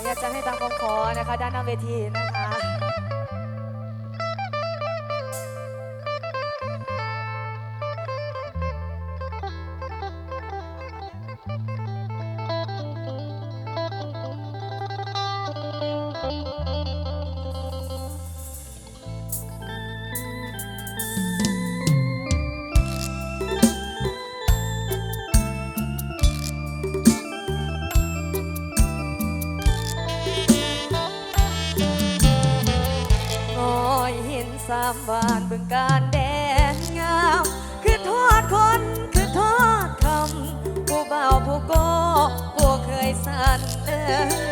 อนุญาตจะให้ตามคำขอนะคะ ด้านหน้าเวทีนะคะามบานบึงการแดนงาม คือทอดคนคือทอดคำผู้เบาผู้โกผู้เคยสั่นเลือ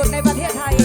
สุดในประเทศไทย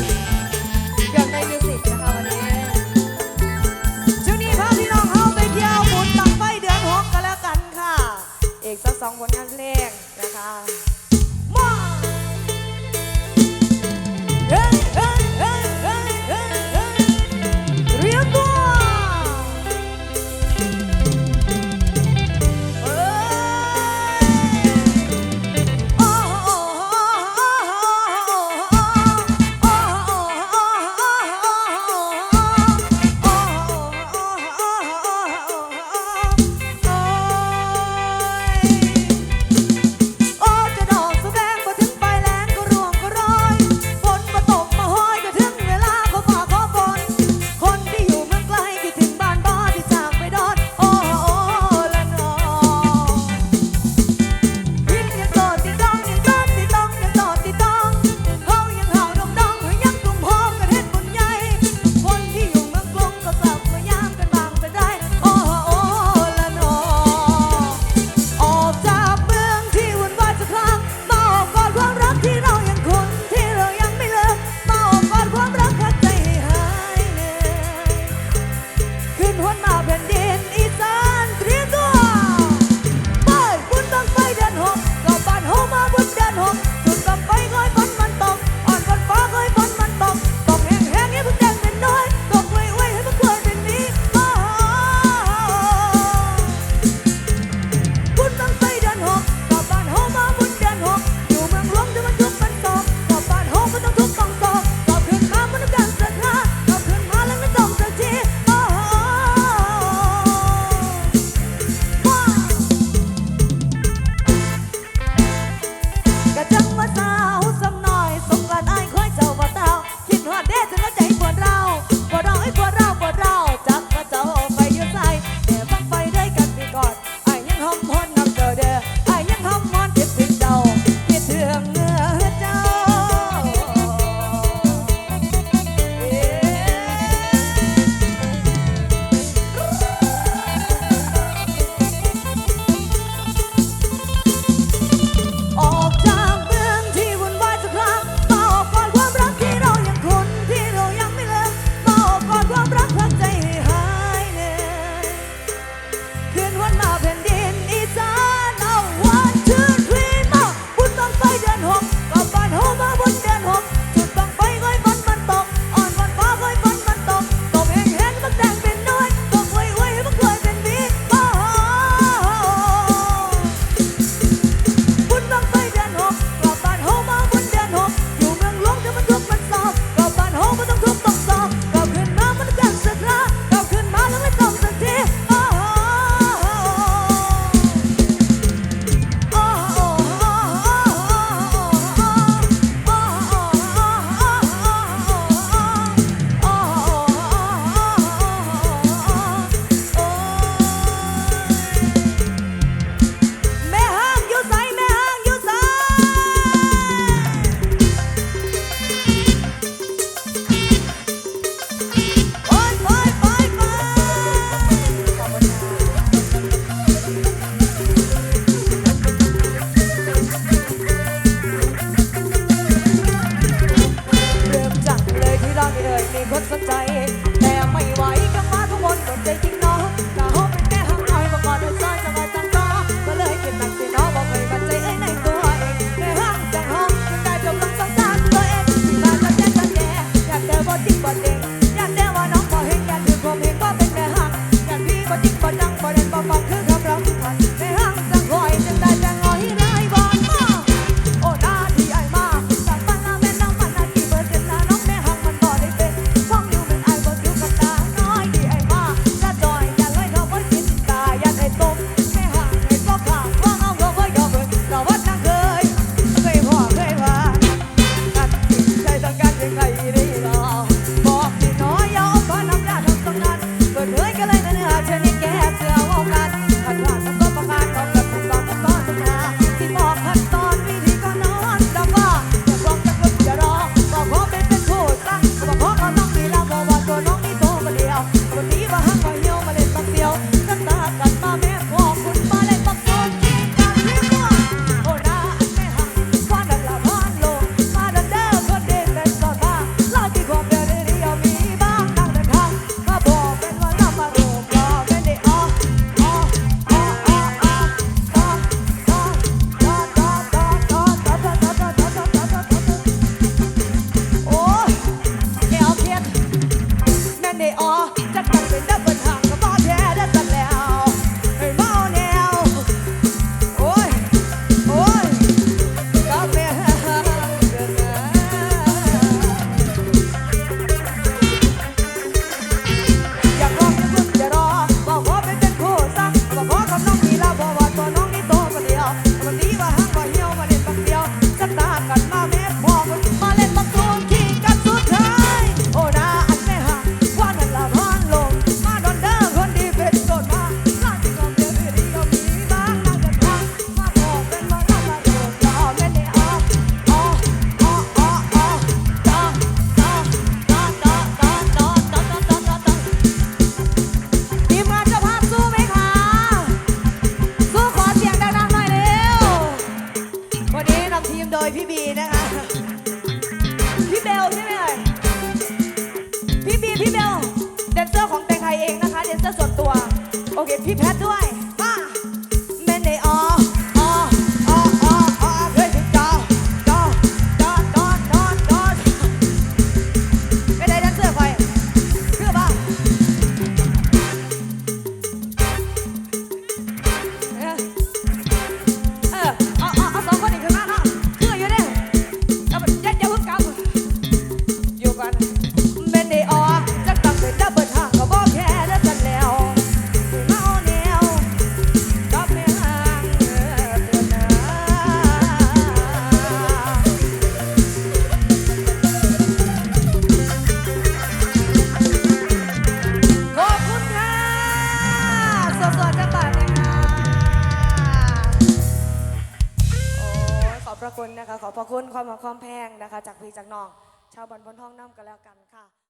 บอลบนท้องน้ำกันแล้วกันค่ะ